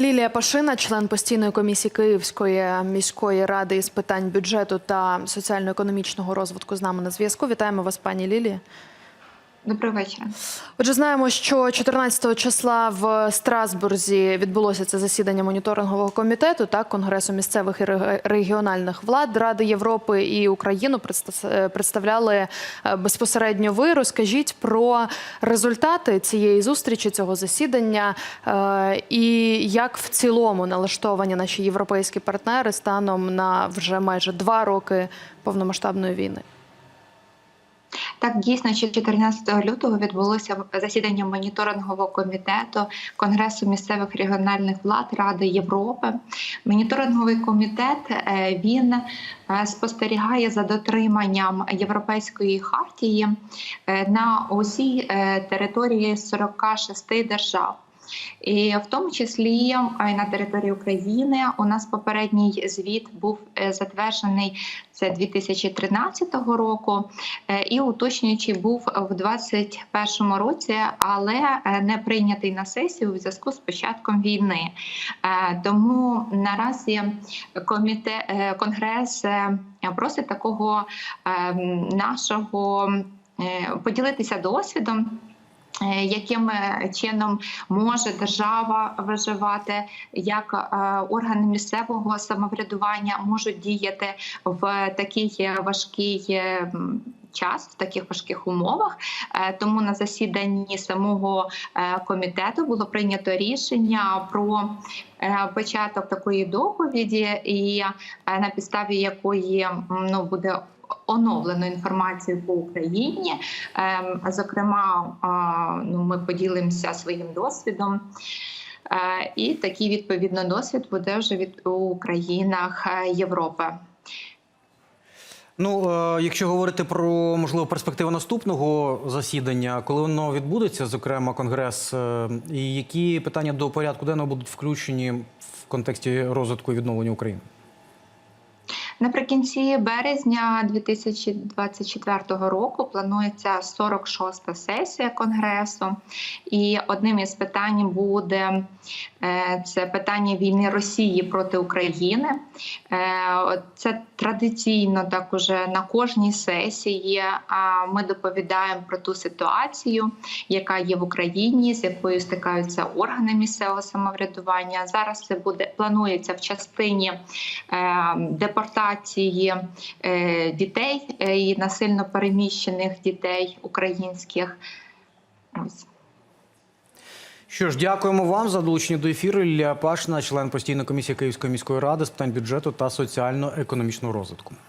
Лілія Пашина, член постійної комісії Київської міської ради із питань бюджету та соціально-економічного розвитку з нами на зв'язку. Вітаємо вас, пані Лілія. Добрий вечір. Отже, знаємо, що 14 числа в Страсбурзі відбулося це засідання моніторингового комітету так Конгресу місцевих і регіональних влад Ради Європи і Україну е, представляли е, безпосередньо ви. Розкажіть про результати цієї зустрічі, цього засідання, е, і як в цілому налаштовані наші європейські партнери станом на вже майже два роки повномасштабної війни. Так, дійсно, що 14 лютого відбулося засідання моніторингового комітету Конгресу місцевих регіональних влад Ради Європи. Моніторинговий комітет е, він е, спостерігає за дотриманням європейської хартії е, на усій території 46 держав. І в тому числі на території України у нас попередній звіт був е, затверджений це 2013 року, е, і уточнюючий був в 2021 році, але е, не прийнятий на сесію у зв'язку з початком війни. Тому наразі комітет е, конгрес просить такого е, нашого поділитися досвідом. Е, Яким е, чином може держава виживати, як е, органи місцевого самоврядування можуть діяти в такий важкий е, час, в таких важких умовах? Тому на засіданні самого комітету було прийнято рішення про початок такої доповіді, і на підставі якої ну буде оновлено інформацію по Україні. Ем, Зокрема, ну, ми поділимося своїм досвідом. Е, І такий відповідно досвід буде вже від у країнах е, Європи. Ну, е, якщо говорити про можливо перспективу наступного засідання, коли воно відбудеться, зокрема конгрес, і які питання до порядку денного будуть включені в контексті розвитку і відновлення України? Наприкінці березня 2024 року планується 46-та сесія конгресу, і одним із питань буде е, це питання війни Росії проти України. Е, Це традиційно так уже на кожній сесії. Ми доповідаємо про ту ситуацію, яка є в Україні, з якою стикаються органи місцевого самоврядування. Зараз це буде планується в частині е, депортації е, дітей е, і насильно переміщених дітей українських. Що ж, дякуємо вам за долучення до ефіру. Лілія Пашна, член постійної комісії Київської міської ради з питань бюджету та соціально-економічного розвитку.